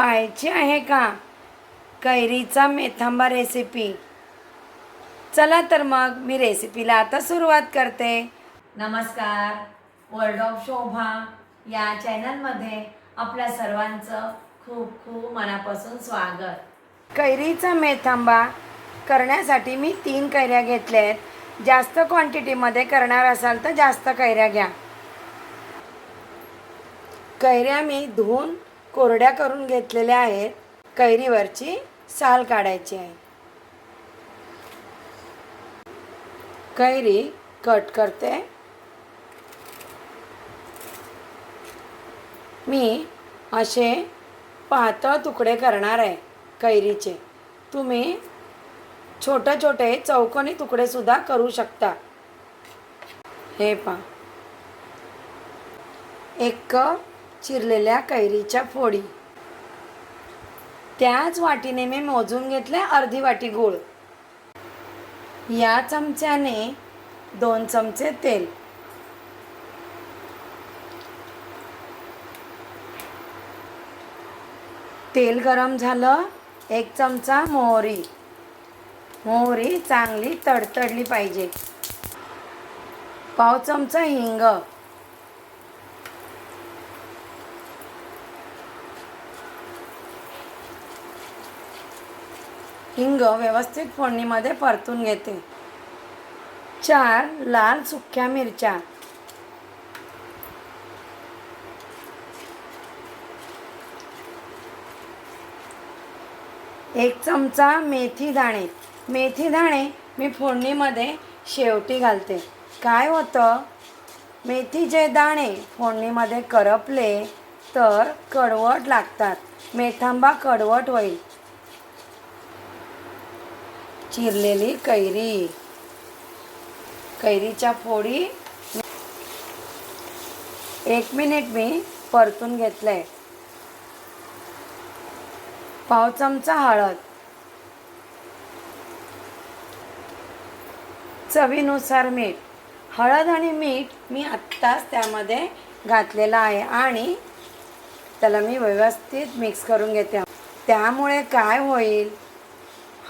पाहायची आहे का? कैरीचा मेथांबा रेसिपी चला तर मग मी रेसिपीला आता सुरुवात करते. नमस्कार. वर्ल्ड ऑफ शोभा या चॅनलमध्ये आपल्या सर्वांचं खूप खूप मनापासून स्वागत. कैरीचा मेथांबा करण्यासाठी मी तीन कैऱ्या घेतल्या आहेत. जास्त क्वांटिटीमध्ये करणार असाल तर जास्त कैऱ्या घ्या. कैऱ्या मी धुवून कोरड्या करून घेतलेल्या आहेत. कैरीवरची साल काढायची आहे. कैरी कट करते. मी असे पातळ तुकडे करणार आहे कैरीचे. तुम्ही छोटे छोटे चौकोनी तुकडे सुद्धा करू शकता. हे पहा. एक कप चिरलेल्या कैरीच्या फोडी. त्याच वाटीने मी मोजून घेतले अर्धी वाटी गूळ. या चमच्याने दोन चमचे तेल. तेल गरम झालं एक चमचा मोहरी. मोहरी चांगली तडतडली पाहिजे. पाव चमचा हिंग. हिंग व्यवस्थित फोडणीमध्ये परतून घेते. चार लाल सुक्या मिरच्या. एक चमचा मेथी दाणे. मेथी दाणे मी फोडणीमध्ये शेवटी घालते. काय होतं? मेथीचे दाणे फोडणीमध्ये करपले तर कडवट लागतात. मेथांबा कडवट होईल. चिरलेली कैरी. कैरीच्या फोडी एक मिनिट मी परतून घेतलंय. पाव चमचा हळद. चवीनुसार मीठ. हळद आणि मीठ मी आत्ताच त्यामध्ये घातलेलं आहे आणि त्याला मी व्यवस्थित मिक्स करून घेते. त्यामुळे काय होईल?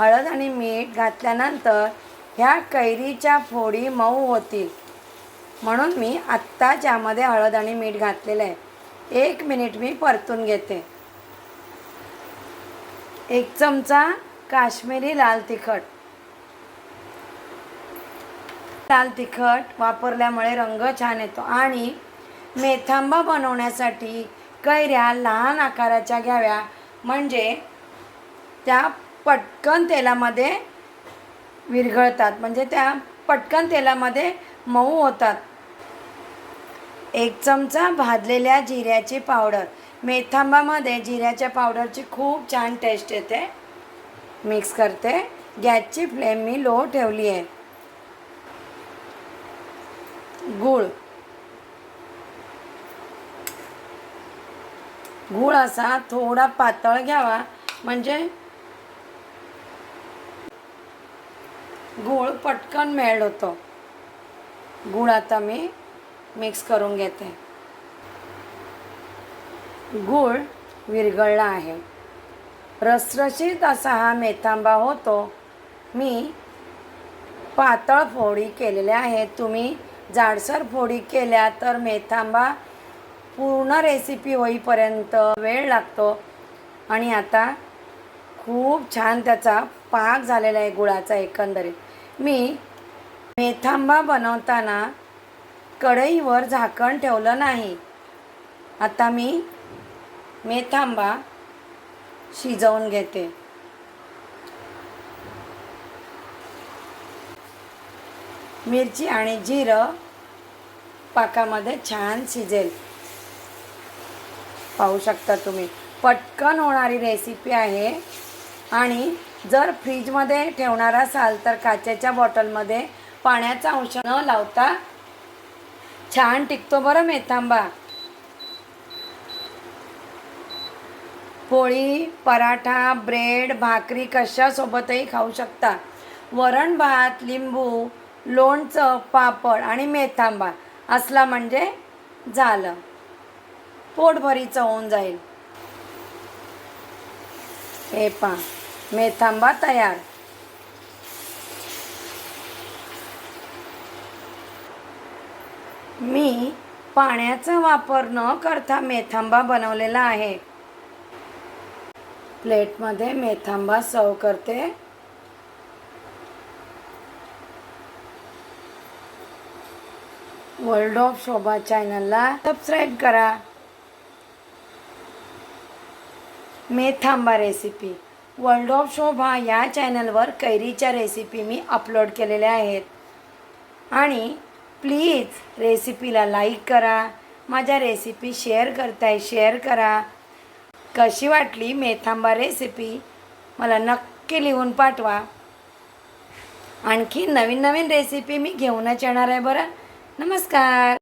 हळद आणि मीठ घातल्यानंतर ह्या कैरीच्या फोडी मऊ होतील. म्हणून मी आत्ता ज्यामध्ये हळद आणि मीठ घातलेलं आहे. एक मिनिट मी परतून घेते. एक चमचा काश्मीरी लाल तिखट. लाल तिखट वापरल्यामुळे रंग छान येतो आणि मेथांबा बनवण्यासाठी कैऱ्या लहान आकाराच्या घ्याव्या. म्हणजे त्या पटकन तेलामध्ये विरघळतात. म्हणजे त्या पटकन तेलामध्ये मऊ होतात. एक चमचा भाजलेल्या जिऱ्याची पावडर. मेथांबामध्ये जिऱ्याच्या पावडरची खूप छान टेस्ट येते. मिक्स करते. गॅसची फ्लेम मी लो ठेवली आहे. गूळ. गूळ असा थोडा पातळ घ्यावा. म्हणजे गूळ पटकन मेल्ट होतो गूळ आता मी मिक्स करून घेते. गूळ विरघळला आहे. रसरशीत असा हा मेथांबा होतो. मी पातळ फोडी केलेल्या आहेत तुम्ही जाडसर फोडी केल्या तर मेथांबा पूर्ण रेसिपी होईपर्यंत वेळ लागतो. आणि आता खूप छान त्याचा पाक झालेला आहे गुळाचा एकंदरीत. मी मेथांबा बनवताना कढईवर झाकण ठेवलं नाही. आता मी मेथांबा शिजवून घेते. मिरची आणि जिरं पाकामध्ये छान शिजेल. पाहू शकता तुम्ही. पटकन होणारी रेसिपी आहे. आणि जर फ्रीजमध्ये ठेवणार असाल तर काचेच्या बॉटलमध्ये पाण्याचा अंश न लावता छान टिकतो बरं मेथांबा. पोळी पराठा ब्रेड भाकरी कशासोबतही खाऊ शकता. वरण भात लिंबू लोणचं पापड आणि मेथांबा असला म्हणजे झालं. पोटभरीचं होऊन जाईल. हे पा मेथांबा तयार मी पाण्याचा वापर न करता मेथांबा बनवलेला आहे. प्लेटमध्ये मेथांबा सर्व करते. वर्ल्ड ऑफ शोभा चॅनलला सबस्क्राईब करा. मेथांबा रेसिपी. वर्ल्ड ऑफ शोभा या चॅनलवर कैरीच्या रेसिपी मी अपलोड केलेल्या आहेत. आणि प्लीज रेसिपीला लाईक करा माझ्या रेसिपी शेअर करताय शेअर करा. कशी वाटली मेथांबा रेसिपी मला नक्की लिहून पाठवा. आणखी नवीन नवीन रेसिपी मी घेऊनच येणार आहे बरं. नमस्कार.